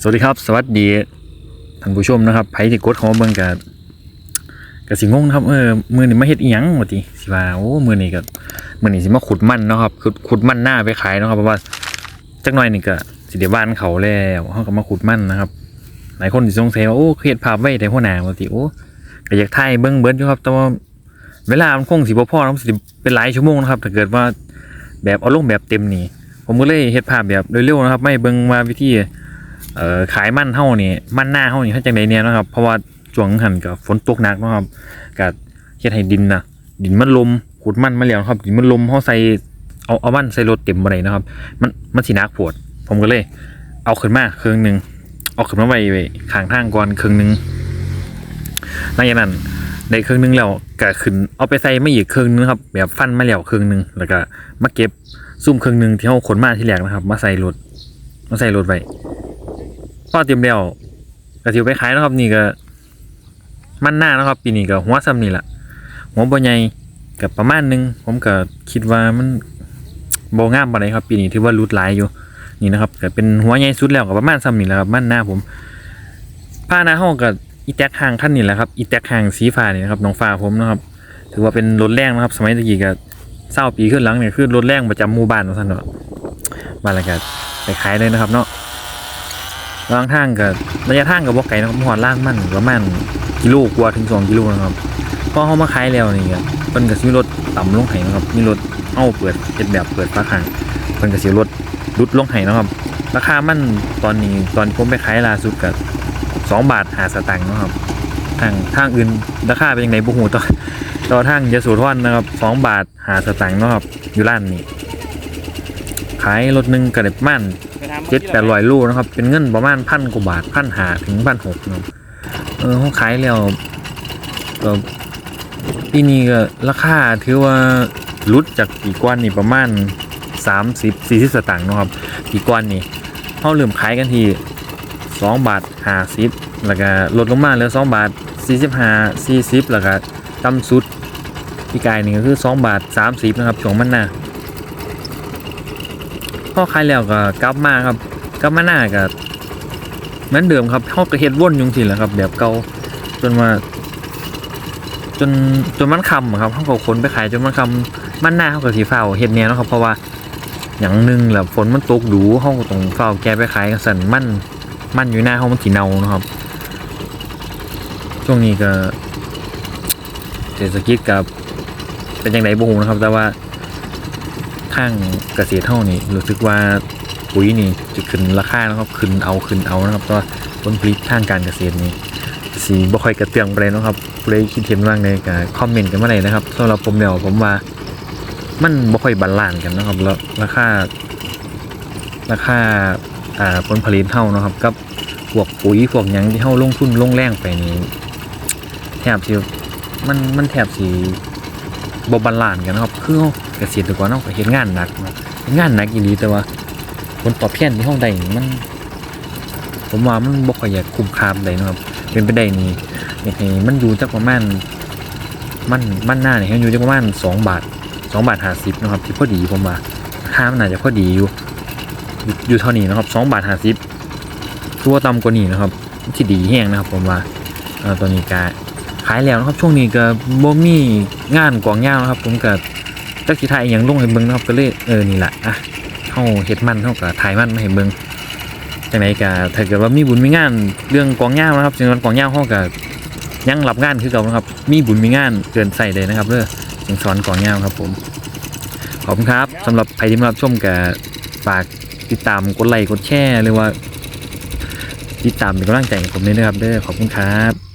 สวัสดีครับ สวัสดีท่านผู้ชมนะครับไผที่กดเข้ามาเบิ่งกับกับสิงงนะครับเออมือนี่มาเฮ็ดอีหยังว่าติสิว่าโอ้มือนี่ก็มือนี่สิมาขุดมันเนาะครับขุดขุดมันหน้าไปขายเนาะครับเพราะว่าจักหน่อยนี่ก็สิได้บ้านเขาแล้วเฮาก็มาขุดมันนะครับ หลายคนสิสงสัยว่าโอ้เฮ็ดภาพไว้แต่หัวหน้าว่าติโอ้ก็อยากถ่ายเบิ่งเบิดอยู่ครับแต่ว่าเวลามันคงสิบ่พอเนาะมันสิเป็นหลายชั่วโมงนะครับถ้าเกิดว่าแบบเอาลงแบบเต็มนี่ผมก็เลยเฮ็ดภาพแบบเร็วๆนะครับ ไม่เบิ่งว่าวิธี เอ่อขายมั่นเฮานี่มั่นหน้าเฮานี่เฮ็ดจังไดเนี่ยนะครับเพราะว่าช่วงหันก็ฝนตกหนักเนาะครับก็เฮ็ดให้ดินนะดินมันลมขุดมันมาแล้วครับดินมันลมเฮาใส่เอาเอามันใส่รถเต็มบ่ได้นะครับ มันมันสินักโพดผมก็เลย เอาขึ้นมาเครึ่องหนึงเอาขึ้นมาไว้ไว้ข้างทางก่อนเครึ่องหนึงหลังจากนั้นได้ครึ่องหนึงแล้วก็ขึ้นเอาไปใส่ไมาอีกครึ่องหนึงครับแบบฟันมาแล้วครึ่องหนึงแล้วก็มาเก็บซุ่มเครึ่องหนึงที่เฮาขนมาที่แรกนะครับ มาใส่รถมาใส่รถไว้ พอเตรียมแล้วก็สิเอไปขายนะครับ นี่ก็มันหน้านะครับ ปีนี้ก็หัวซ้ำนี่แหละหัวบ่ใหญ่กับประมาณหนึง ผมก็คิดว่ามันบ่งามปานใดครับ ปีนี้ถือว่ารุดหลายอยู่ นี่นะครับก็เป็นหัวใหญ่สุดแล้วก็ประมาณซ้ำนี่แหละครับมันหน้าผมผ้าหน้าห้องก็อีแท็กห่างท่านนี่แหละครับอีแท็กห่างสีฟ้านี่นะครับน้องฟ้าผมนะครับ ถือว่าเป็นรถแรงนะครับ สมัยตะกี้ก็เศร้าปีขึ้นหลังเนี่ยคือรถแรงประจำหมู่บ้านของท่านเนาะบ้านละก็ไปขายเลยนะครับเนาะ ระหว่างทางกับระยะทางกับบ่ไก่นะครับหอดล่างมันประมาณกิโลกว่าถึงสองกิโลนะครับพอเขามาขายแล้วนี่ครับเพิ่นก็สิมีรถต่ำลงให้นะครับมีรถเอาเปิดเป็นแบบเปิดฝาข้างเพิ่นก็สิรถรุดลงให้นะครับ ราคามันตอนนี้ตอนผมไปขายล่าสุดก็สองบาทหาสตางค์นะครับทางทางอื่นราคาเป็นยังไงบ่ฮู้ต่อต่อทางยโสธรนะครับสองบาทหาสตางค์นะครับอยู่ร้านนี้ขายรถหนึงก็ได้ประมาณ เจ็ดแปดร้อยลูกนะครับ เป็นเงินประมาณพันกว่าบาทพันหาถึงพันหกนะเออเขาขายแล้วก็ปีนี้ก็ราคาถือว่าลุดจากปีก่อนนี่ประมาณสามสิบสี่สิบสตางค์นะครับปีก่อนนี่เขาเริ่มขายกันที่สองบาทห้าสิบแล้วก็ลดลงมาเหลือสองบาทสี่สิบห้าสี่สิบแล้วก็ต่ำสุดพี่กายนี่ก็คือสองบาทสามสิบนะครับช่วงมันน่ะ พอขายแล้วก็กลับมาครับกลับมาหน้าก็เหมือนเดิมครับเขาก็เฮ็ดวนอยุงสิแหละครับ แบบเก่าจนว่าจนจนมันคำครับเขาก็ขนไปขายจนมันคำมันหน้าเขาก็สีฟ้าเฮ็ดแนวเนะครับเพราะว่าอย่างหนึ่งแหละฝนมันตกดูเขาก็ต้องเฝ้าแกไปขายกันสันมันมันอยู่หน้าเขามันสีเนานะครับ ช่วงนี้ก็เศรษฐกิจกับเป็นยังไงบ่ฮู้นะครับ แต่ว่า ทางเกษตรเท่านี่รู้สึกว่าปุ๋ยนี่จะขึ้นราคานะครับขึ้นเอาขึ้นเอานะครับเพราะว่าผลผลิตทางการเกษตรนี่สีบ่ค่อยกระเตื้องไปเลยนะครับเลยคิดเห็นว่างในกับคอมเมนต์กันมาเลยนะครับสำหรับผมเนี่ยผมว่ามันบ่ค่อยบาลานซ์กันนะครับแล้วราคาราคาอ่าผลผลิตเท่านะครับกับพวกปุ๋ยพวกหยังที่เท่าลงทุนลงแรงไปนี่แทบสิมันมันแทบสิ บบบาลานกันนะครับ คือเราเกษตรกรเราก็เฮ็ดงานหนักเนาะเฮ็ดงานหนักอีหลีแต่ว่าผลตอบแทนที่เฮาได้นี่มัน ผมว่ามันบ่ค่อยอยากคุ้มค่าปานใดนะครับ เป็นไปได้นี่อยากให้มันอยู่จักประมาณมันมันหน้านี่ให้อยู่จักประมาณ2บาท2บาท50เนะครับ ที่พอดีผมว่าราคามันน่าจะพอดีอยู่อยู่เท่านี้นะครับ2บาท50คือว่าต่ำกว่านี้นะครับที่ดีแฮงนะครับ ผมว่าตอนนี้ก็ ขายแล้วนะครับช่วงนี้ก็บ่มีงานกวางยาวนะครับ ผมก็จักสิถ่ายอหยังลงให้เบิ่งนะครับก็เลยเออนี่แหละอะเฮาเฮ็ดมันเฮาก็ถ่ายมันมาให้เบิ่งจังไดก็ถ้าเกิดว่ามีบุญมีงานเรื่องกวางยาวนะครับจังหวัดกวางยาวเฮาก็ยังรับงานคือเก่านะครับ มีบุญมีงานเกินใส่เลยนะครับเด้อจังสอนกวางยาวครับผมขอบคุณครับสำหรับใครที่มารับชมก็ฝากติดตามกดไลค์กดแชร์หรือว่า ติดตามเป็นกำลังใจให้ผมด้วยนะครับเด้อขอบคุณครับ